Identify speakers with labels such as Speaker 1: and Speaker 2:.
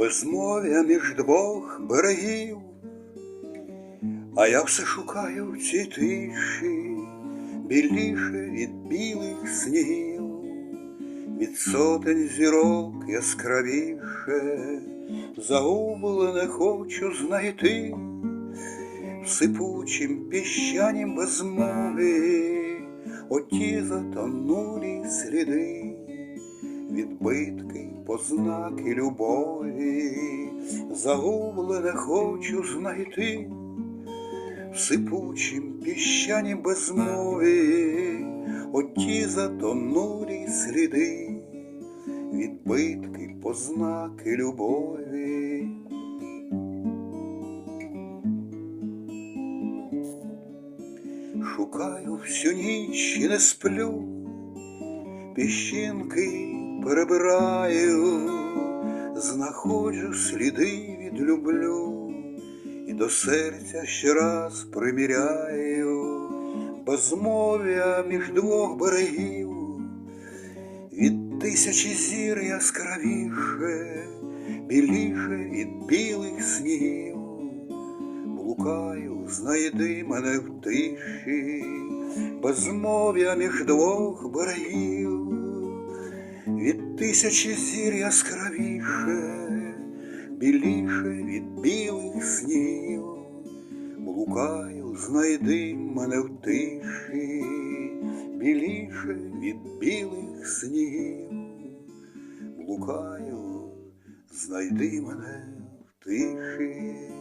Speaker 1: безмов'я між двох берегів, а я все шукаю в цій тиші, біліше від білих снігів, від сотень зірок яскравіше, загублене хочу знайти. В сипучім піщанім безмові, оті затонулі сліди, відбитки, познаки любові, загублене хочу знайти в сипучім піщанім безмові, оті затонулі сліди, відбитки, познаки любові. Шукаю всю ніч і не сплю, піщинки перебираю, знаходжу сліди від люблю і до серця ще раз приміряю безмов'я між двох берегів, від тисячі зір яскравіше, біліше від білих снігів. Блукаю, знайди мене в тиші, безмов'я між двох берегів, від тисячі зір яскравіше, біліше від білих снів, блукаю, знайди мене в тиші, біліше від білих снів, блукаю, знайди мене в тиші.